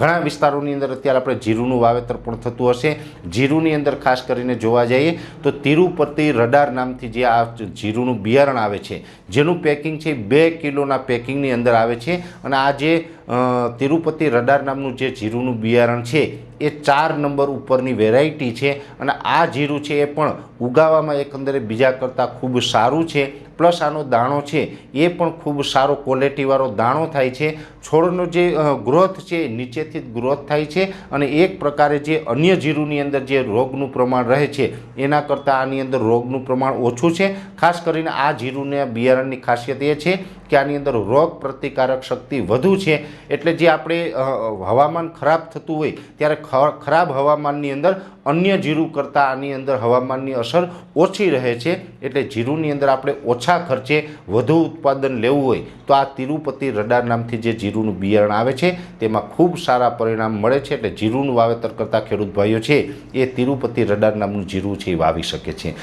ઘણા વિસ્તારોની અંદર અત્યારે આપણે જીરુનું વાવેતર પણ થતું હશે. જીરુની અંદર ખાસ કરીને જોવા જઈએ તો તિરુપતિ રડાર નામથી જે આ જીરુનું બિયારણ આવે છે, જેનું પેકિંગ છે, બે કિલોના પેકિંગની અંદર આવે છે. અને આ જે તિરુપતિ રડાર નામનું જે જીરુનું બિયારણ છે, એ ચાર નંબર ઉપરની વેરાયટી છે અને આ જીરું છે એ પણ ઉગાવવામાં એકંદરે બીજા કરતાં ખૂબ સારું છે. પ્લસ આનો દાણો છે, એ પણ ખૂબ સારો ક્વોલિટીવાળો દાણો થાય છે. છોડનો જે ગ્રોથ છે નીચેથી જ ગ્રોથ થાય છે અને એક પ્રકારે જે અન્ય જીરુની અંદર જે રોગનું પ્રમાણ રહે છે, એના કરતાં આની અંદર રોગનું પ્રમાણ ઓછું છે. ખાસ કરીને આ જીરુને બિયારણની ખાસિયત એ છે કે આની અંદર રોગ પ્રતિકારક શક્તિ વધુ છે. એટલે જે આપણે હવામાન ખરાબ થતું હોય, ત્યારે ખરાબ હવામાનની અંદર અન્ય જીરું કરતાં આની અંદર હવામાનની અસર ઓછી રહે છે. એટલે જીરુની અંદર આપણે ઓછા ખર્ચે વધુ ઉત્પાદન લેવું હોય, તો આ તિરુપતિ રડાર નામથી જે જીરુંનું બિયારણ આવે છે, તેમાં ખૂબ સારા પરિણામ મળે છે. એટલે જીરુંનું વાવેતર કરતા ખેડૂત ભાઈઓ છે, એ તિરુપતિ રડાર નામનું જીરું છે એ વાવી શકે છે.